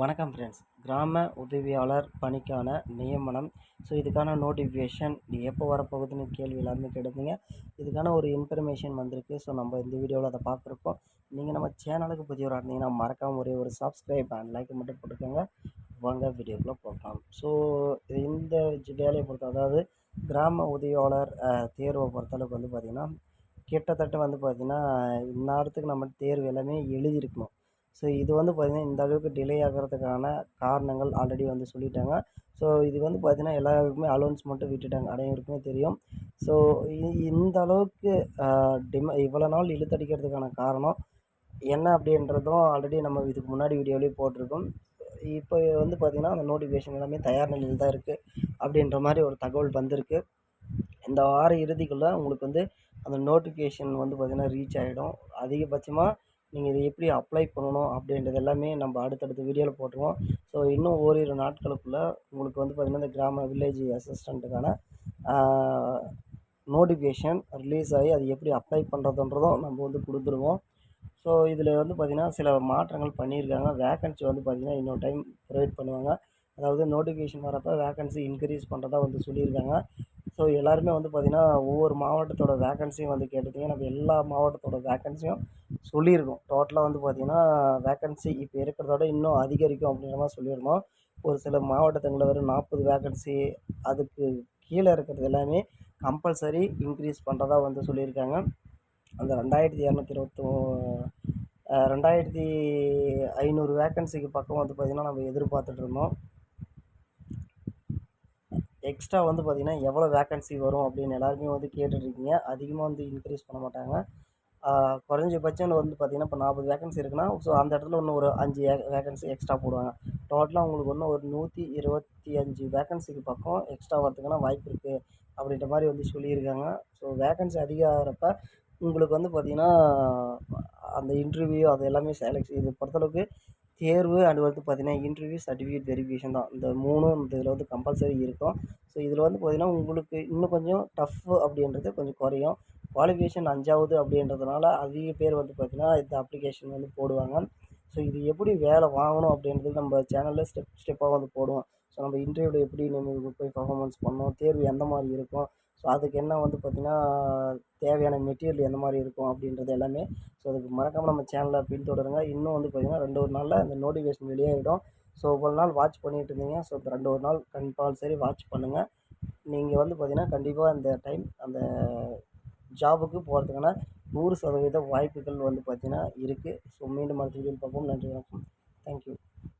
வணக்கம் ஃப்ரெண்ட்ஸ் கிராம உதவியாளர் பணிக்கான நியமனம். ஸோ இதுக்கான நோட்டிஃபிகேஷன் எப்போ வரப்போகுதுன்னு கேள்வி எல்லாருமே கேட்டிருந்தீங்க. இதுக்கான ஒரு இன்ஃபர்மேஷன் வந்திருக்கு. ஸோ நம்ம இந்த வீடியோவில் அதை பார்க்குறப்போ நீங்கள் நம்ம சேனலுக்கு புதியவராக இருந்தீங்கன்னா மறக்காமல் ஒரே ஒரு சப்ஸ்கிரைப் அண்ட் லைக் மட்டும் போட்டுக்கோங்க. வாங்க வீடியோக்குள்ளே போகலாம். ஸோ இந்த வேலையை பொறுத்த அதாவது கிராம உதவியாளர் தேர்வை பொறுத்தளவுக்கு வந்து பார்த்திங்கன்னா கிட்டத்தட்ட வந்து பார்த்திங்கன்னா இந்நேரத்துக்கு நம்ம தேர்வு எல்லாமே எழுதியிருக்கணும். ஸோ இது வந்து பார்த்திங்கன்னா இந்த அளவுக்கு டிலே ஆகிறதுக்கான காரணங்கள் ஆல்ரெடி வந்து சொல்லிட்டாங்க. ஸோ இது வந்து பார்த்திங்கன்னா எல்லாருக்குமே மட்டும் விட்டுட்டாங்க. அனைவருக்குமே தெரியும். ஸோ இந்த அளவுக்கு டிம இவ்வளோ நாள் இழுத்தடிக்கிறதுக்கான காரணம் என்ன அப்படின்றதும் ஆல்ரெடி நம்ம இதுக்கு முன்னாடி வீடியோலேயே போட்டிருக்கோம். இப்போ வந்து பார்த்திங்கன்னா அந்த நோட்டிஃபிகேஷன் எல்லாமே தயார் நிலையில் தான் இருக்குது அப்படின்ற மாதிரி ஒரு தகவல் வந்திருக்கு. இந்த வார இறுதிக்குள்ளே உங்களுக்கு வந்து அந்த நோட்டிஃபிகேஷன் வந்து பார்த்திங்கன்னா ரீச் ஆகிடும் அதிகபட்சமாக நீங்கள் இதை எப்படி அப்ளை பண்ணணும் அப்படின்றது எல்லாமே நம்ம அடுத்தடுத்த வீடியோவில் போட்டுருவோம். ஸோ இன்னும் ஓரிரு நாட்களுக்குள்ளே உங்களுக்கு வந்து பார்த்திங்கன்னா இந்த கிராம வில்லேஜ் அசிஸ்டண்ட்டுக்கான நோட்டிஃபிகேஷன் ரிலீஸ் ஆகி அது எப்படி அப்ளை பண்ணுறதுன்றதும் நம்ம வந்து கொடுத்துருவோம். ஸோ இதில் வந்து பார்த்திங்கன்னா சில மாற்றங்கள் பண்ணியிருக்காங்க. வேக்கன்சி வந்து பார்த்திங்கன்னா இன்னொரு டைம் ப்ரொவைட் பண்ணுவாங்க. அதாவது நோட்டிஃபிகேஷன் வரப்போ வேக்கன்சி இன்க்ரீஸ் பண்ணுறதா வந்து சொல்லியிருக்காங்க. ஸோ எல்லாருமே வந்து பார்த்திங்கன்னா ஒவ்வொரு மாவட்டத்தோட வேக்கன்சியும் வந்து கேட்டுட்டிங்கன்னா நம்ம எல்லா மாவட்டத்தோட வேக்கன்சியும் சொல்லியிருக்கோம். டோட்டலாக வந்து பார்த்திங்கன்னா வேக்கன்சி இப்போ இருக்கிறதோட இன்னும் அதிகரிக்கும் அப்படிங்கிற மாதிரி சொல்லியிருந்தோம். ஒரு சில மாவட்டத்துங்களில் வரும் நாற்பது வேக்கன்சி அதுக்கு கீழே இருக்கிறது எல்லாமே கம்பல்சரி இன்க்ரீஸ் பண்ணுறதா வந்து சொல்லியிருக்காங்க. அந்த ரெண்டாயிரத்தி இரநூத்தி இருபத்தோ ரெண்டாயிரத்தி ஐநூறு வேக்கன்சிக்கு பக்கம் வந்து பார்த்திங்கன்னா நம்ம எதிர்பார்த்துட்டு இருந்தோம். எக்ஸ்ட்ரா வந்து பார்த்திங்கன்னா எவ்வளோ வேக்கன்சி வரும் அப்படின்னு எல்லாருமே வந்து கேட்டுட்ருக்கீங்க. அதிகமாக வந்து இன்க்ரீஸ் பண்ண மாட்டாங்க. குறைஞ்சபட்சம் வந்து பார்த்திங்கன்னா இப்போ நாற்பது வேக்கன்சி இருக்குன்னா ஸோ அந்த இடத்துல இன்னும் ஒரு அஞ்சு வேக்கன்சி எக்ஸ்ட்ரா போடுவாங்க. டோட்டலாக உங்களுக்கு இன்னும் ஒரு நூற்றி இருபத்தி அஞ்சு வேக்கன்சிக்கு பக்கம் எக்ஸ்ட்ரா வரதுக்கான வாய்ப்பு இருக்குது அப்படின்ற மாதிரி வந்து சொல்லியிருக்காங்க. ஸோ வேக்கன்சி அதிகமாகிறப்ப உங்களுக்கு வந்து பார்த்திங்கன்னா அந்த இன்டர்வியூ அது எல்லாமே செலக்ட் இது பொறுத்தளவுக்கு தேர்வு அண்ட் வந்து பார்த்திங்கன்னா இன்டர்வியூ சர்டிஃபிகேட் வெரிஃபிகேஷன் தான். இந்த மூணும் இந்த இதில் வந்து கம்பல்சரி இருக்கும். ஸோ இதில் வந்து பார்த்திங்கன்னா உங்களுக்கு இன்னும் கொஞ்சம் டஃப்பு அப்படின்றது கொஞ்சம் குறையும். குவாலிஃபிகேஷன் அஞ்சாவது அப்படின்றதுனால அதிக பேர் வந்து பார்த்திங்கன்னா இந்த அப்ளிகேஷன் வந்து போடுவாங்க. ஸோ இது எப்படி வேலை வாங்கணும் அப்படின்றது நம்ம சேனலில் ஸ்டெப் ஸ்டெப்பாக வந்து போடுவோம். ஸோ நம்ம இன்டர்வியூவில் எப்படி நம்ம போய் பர்ஃபார்மன்ஸ் பண்ணணும்? தேர்வு எந்த மாதிரி இருக்கும்? ஸோ அதுக்கு என்ன வந்து பார்த்திங்கன்னா தேவையான மெட்டீரியல் எந்த மாதிரி இருக்கும் அப்படின்றது எல்லாமே ஸோ அதுக்கு மறக்காமல் நம்ம சேனலை பின்தொடருங்க. இன்னும் வந்து பார்த்திங்கன்னா ரெண்டு ஒரு நாளில் அந்த நோட்டிஃபிகேஷன் வெளியாகிடும் ஸோ இவ்வளோ நாள் வாட்ச் பண்ணிட்டு இருந்தீங்க. ஸோ ரெண்டு ஒரு நாள் கம்பல்சரி வாட்ச் பண்ணுங்கள் நீங்கள் வந்து பார்த்திங்கன்னா கண்டிப்பாக இந்த டைம் அந்த ஜாபுக்கு போகிறதுக்கான நூறு சதவீத வாய்ப்புகள் வந்து பார்த்திங்கன்னா இருக்குது ஸோ மீண்டும் அடுத்த வீடியோவில் பார்ப்போம். நன்றி வணக்கம். தேங்க்யூ